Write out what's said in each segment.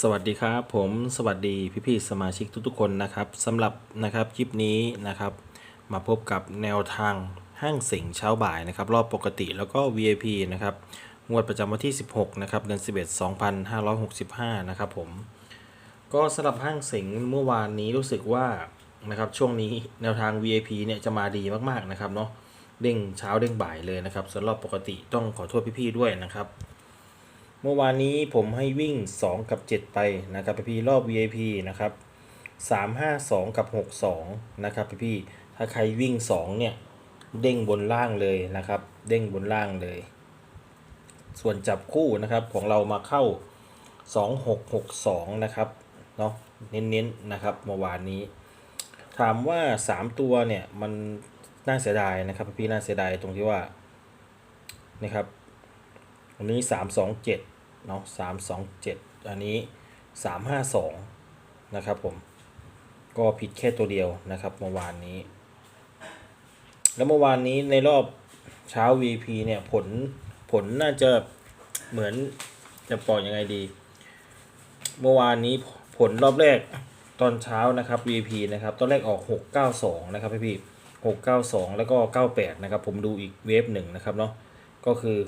สวัสดีครับผมสวัสดีพี่ๆสมาชิกทุกๆคนนะครับสำหรับนะครับคลิปนี้นะครับ มาพบกับแนวทางห้างสิงเช้าบ่ายนะครับ รอบปกติแล้วก็ VIP นะครับงวดประจำวันที่ 16นะครับเดือน11 2565 นะครับผม ก็สำหรับห้างสิงเมื่อวานนี้รู้สึกว่านะครับช่วงนี้แนวทาง VIP เนี่ยจะมาดีมากๆนะครับเนาะเด้งเช้าเด้งบ่ายเลยนะครับส่วนรอบปกติต้องขอโทษพี่ๆด้วยนะครับ เมื่อวานนี้ผมให้วิ่ง 2 กับ 7 ไปนะครับพี่รอบ VIP นะครับ 3 5 2 กับ 6 2 นะครับพี่ถ้าใครวิ่ง 2 เนี่ย เด้งบนล่างเลยนะครับ เด้งบนล่างเลย ส่วนจับคู่นะครับของเรามาเข้า 2 6 6 2 นะครับเนาะเน้นๆนะครับเมื่อวานนี้ ถามว่า 3 ตัวเนี่ยมันน่าเสียดายนะครับพี่น่าเสียดายตรงที่ว่านะครับอันนี้3 2 7เเนาะสามสองเจ็ดอันนี้สามห้าสองนะครับผม ก็ผิดแค่ตัวเดียวนะครับเมื่อวานนี้ แล้วเมื่อวานนี้ในรอบเช้า VP เนี่ยผลผลน่าจะเหมือนจะปล่อยยังไงดี เมื่อวานนี้ผลรอบแรกตอนเช้านะครับ VP นะครับ ตอนแรกออก 692 นะครับพี่พี่692 แล้วก็ 98 นะครับ ผมดูอีกเวฟหนึ่งนะครับเนาะ ก็คือ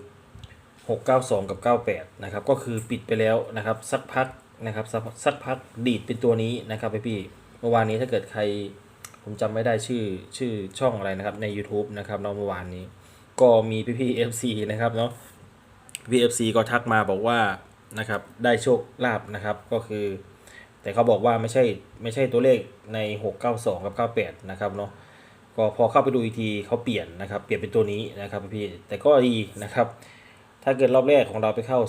692 กับ 98 นะครับ ก็คือปิดไปแล้วนะครับ สักพักนะครับ สักพักดีดเป็นตัวนี้นะครับพี่พี่เมื่อวานนี้ถ้าเกิดใครผมจำไม่ได้ชื่อชื่อช่องอะไรนะครับ ใน YouTube นะครับเนาะเมื่อวานนี้ ก็มีพี่พี่ FC นะครับเนาะพี่ FC ก็ทักมาบอกว่านะครับได้โชคลาภนะครับก็คือ แต่เขาบอกว่าไม่ใช่ไม่ใช่ตัวเลขใน 692 กับ 98 นะครับเนาะก็พอเข้าไปดูอีกทีเขาเปลี่ยนนะครับ เปลี่ยนเป็นตัวนี้นะครับพี่แต่ก็ดีนะครับ ถ้าเกิดรอบแรกของเราไปเข้า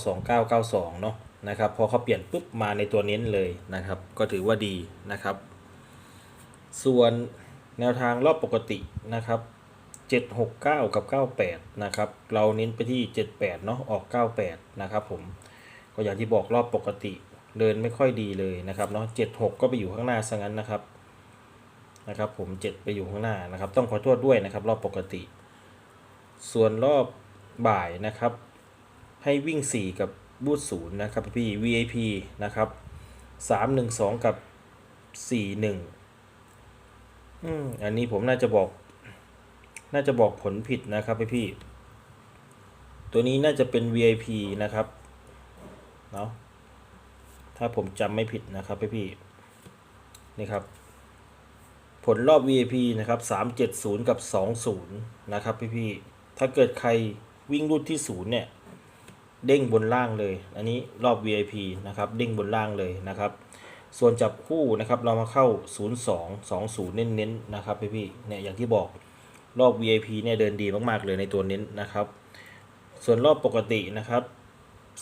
2992 เนาะนะครับ พอเขาเปลี่ยนปุ๊บมาในตัวเน้นเลยนะครับ ก็ถือว่าดีนะครับ ส่วนแนวทางรอบปกตินะครับ 769 กับ 98 นะครับ เราเน้นไปที่ 78 เนาะออก 98 นะครับผม ก็อย่างที่บอกรอบปกติเดินไม่ค่อยดีเลยนะครับเนาะ76 ก็ไปอยู่ข้างหน้าซะงั้นนะครับนะครับผม 7 ไปอยู่ข้างหน้านะครับ ต้องขอโทษด้วยนะครับ รอบปกติ ส่วนรอบบ่ายนะครับ ให้วิ่ง 4 กับบูทศูนย์นะครับพี่ VIP นะครับ312กับ41อืมอันนี้ผมน่าจะบอก น่าจะบอกผลผิดนะครับพี่พี่ ตัวนี้น่าจะเป็น VIP นะครับ เนาะถ้าผมจำไม่ผิดนะครับพี่พี่นี่ครับ ผลรอบ VIP นะครับ370กับ20นะครับพี่พี่ ถ้าเกิดใครวิ่งรูดที่ศูนย์เนี่ย เด้งบนล่างเลย อันนี้รอบ VIP นะครับเด้งบนล่างเลยนะครับ ส่วนจับคู่นะครับเรามาเข้า 02 20 เน้นๆนะครับพี่พี่เนี่ยอย่างที่บอกรอบ VIP เนี่ยเดินดีมากๆเลยในตัวเน้นนะครับ ส่วนรอบปกตินะครับ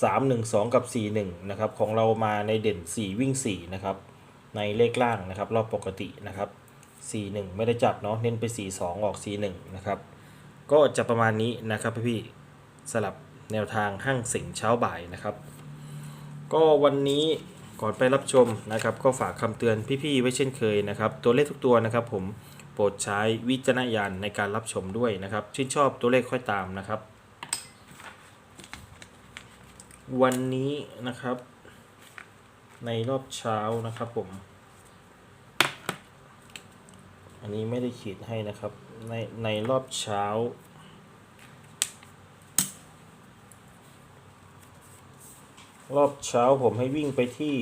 312 กับ 41 นะครับของเรามาในเด่น 4 วิ่ง 4 นะครับ ในเลขล่างนะครับ รอบปกตินะครับ 41 ไม่ได้จับเนาะเน้นไป 42 ออก 41 นะครับ ก็จะประมาณนี้นะครับพี่ๆสลับ แนวทางห้างสิงเช้าบ่ายนะครับ ก็วันนี้ก่อนไปรับชมนะครับ ก็ฝากคำเตือนพี่ๆไว้เช่นเคยนะครับ ตัวเลขทุกตัวนะครับ ผมโปรดใช้วิจารณญาณในการรับชมด้วยนะครับ ชื่นชอบตัวเลขค่อยตามนะครับ วันนี้นะครับ ในรอบเช้านะครับผม อันนี้ไม่ได้ขีดให้นะครับ ในในรอบเช้า รอบเช้าผมให้วิ่งไปที่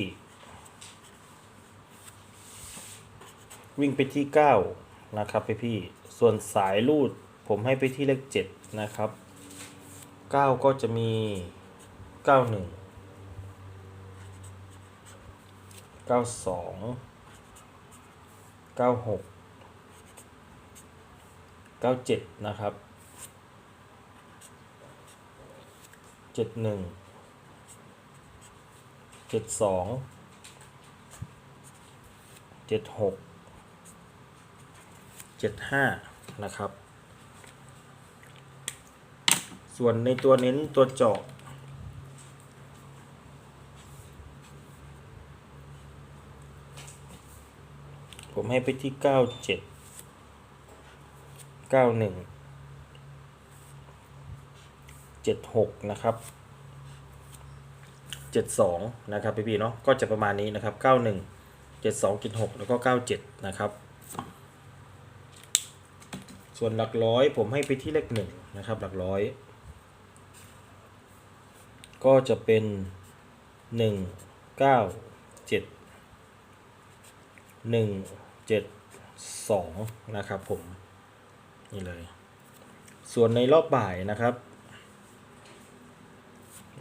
วิ่งไปที่เก้านะครับพี่พี่ส่วนสายลูดผมให้ไปที่เลขเจ็ดนะครับเก้าก็จะมีเก้าหนึ่งเก้าสองเก้าหกเก้าเจ็ดนะครับเจ็ดหนึ่ง เจ็ดสองเจ็ดหกเจ็ดห้านะครับ ส่วนในตัวเน้นตัวเจาะผมให้ไปที่เก้าเจ็ดเก้าหนึ่งเจ็ดหกนะครับ 72 นะครับพี่ๆเนาะก็จะประมาณนี้นะครับ 91 72 76แล้วก็ 97 นะครับ ส่วนหลักร้อยผมให้ไปที่เลขหนึ่งนะครับ หลักร้อย ก็จะเป็น 1 9 7 1 7 2 นะครับผม นี่เลย ส่วนในรอบบ่ายนะครับ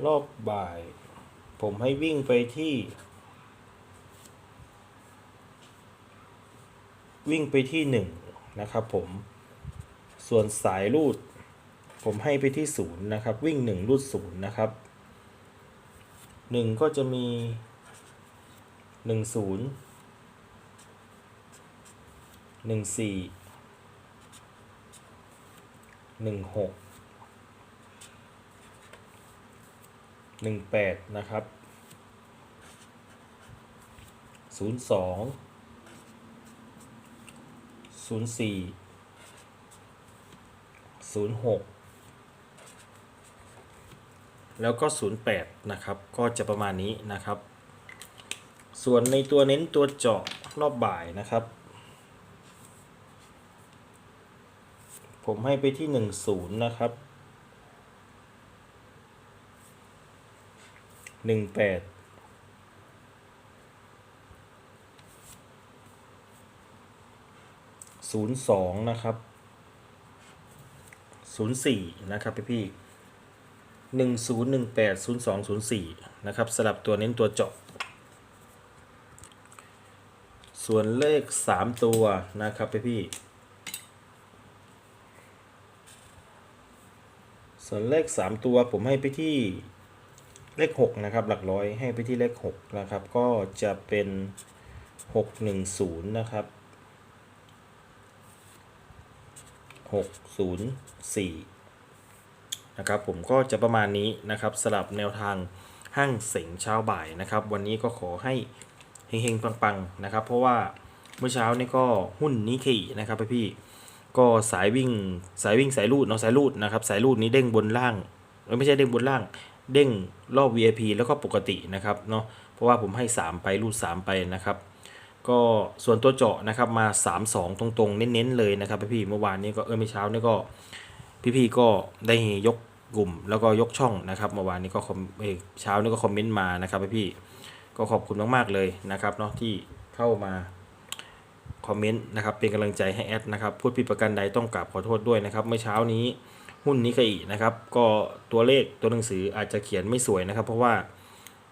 รอบบ่าย ผมให้วิ่งไปที่ วิ่งไปที่หนึ่งนะครับผม ส่วนสายรูด ผมให้ไปที่ศูนย์นะครับ วิ่งหนึ่งรูดศูนย์นะครับหนึ่งก็จะมีหนึ่งศูนย์ หนึ่งสี่หนึ่งหกหนึ่งแปดนะครับศูนย์สองศูนย์สี่ศูนย์หกแล้วก็ศูนย์แปดนะครับ ก็จะประมาณนี้นะครับ ส่วนในตัวเน้นตัวเจาะรอบบ่ายนะครับ ผมให้ไปที่หนึ่งศูนย์นะครับ หนึ่งแปดศูนย์สองนะครับศูนย์สี่นะครับพี่พี่หนึ่งศูนย์หนึ่งแปดศูนย์สองศูนย์สี่นะครับสลับตัวเน้นตัวเจาะส่วนเลขสามตัวนะครับพี่พี่ส่วนเลข3ตัวผมให้ไปที่ เลข6นะครับหลักร้อยให้ไปที่เลข6นะครับก็จะเป็น 610นะครับ604นะครับผมก็จะประมาณนี้นะครับสลับแนวทางห้างเสงเช้าบ่ายนะครับ วันนี้ก็ขอให้เฮงๆ ปังๆนะครับ เพราะว่าเมื่อเช้านี่ก็หุ้นนิเคอินะครับพี่ก็สายวิ่งสายวิ่งสายรูดเนาะสายรูดนะครับสายรูดนี้เด้งบนล่างไม่ใช่เด้งบนล่าง เด้งรอบ VIP แล้วก็ปกตินะครับเนาะเพราะว่าผมให้ 3 ไปรูด 3 ไปนะครับ ก็ส่วนตัวเจาะนะครับมา 3 2 ตรงๆ เน้นๆเลยนะครับพี่เมื่อวานนี้ก็เออไม่เช้านี่ก็พี่ๆก็ได้ยกกลุ่มแล้วก็ยกช่องนะครับเมื่อวานนี้ก็คอมเอยเช้านี่ก็คอมเมนต์มานะครับพี่ก็ขอบคุณมากๆเลยนะครับเนาะที่เข้ามาคอมเมนต์นะครับเป็นกำลังใจให้แอดนะครับพูดผิดประกันใดต้องกราบขอโทษด้วยนะครับเมื่อเช้านี้ หุ้นนิเคอินะครับ ก็ตัวเลขตัวหนังสืออาจจะเขียนไม่สวยนะครับ เพราะว่า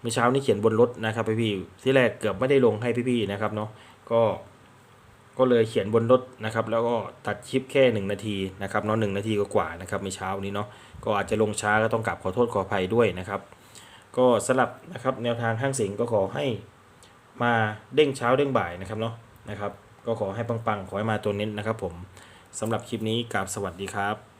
เมื่อเช้านี้เขียนบนรถนะครับพี่ๆที่แรกเกือบไม่ได้ลงให้พี่ๆนะครับเนาะก็ก็เลยเขียนบนรถนะครับ แล้วก็ตัดคลิปแค่ 1 นาทีนะครับเนาะหนาทีกว่าๆนะครับเมื่อเช้านี้เนาะก็อาจจะลงช้าก็ต้องกราบขอโทษขออภัยด้วยนะครับ ก็สลับนะครับแนวทางห้างสิงก็ขอให้มาเด้งเช้าเด้งบ่ายนะครับเนาะนะครับ ก็ขอให้ปังๆ ขอให้มาตัวเน้นนะครับ ผมสำหรับคลิปนี้กราบสวัสดีครับ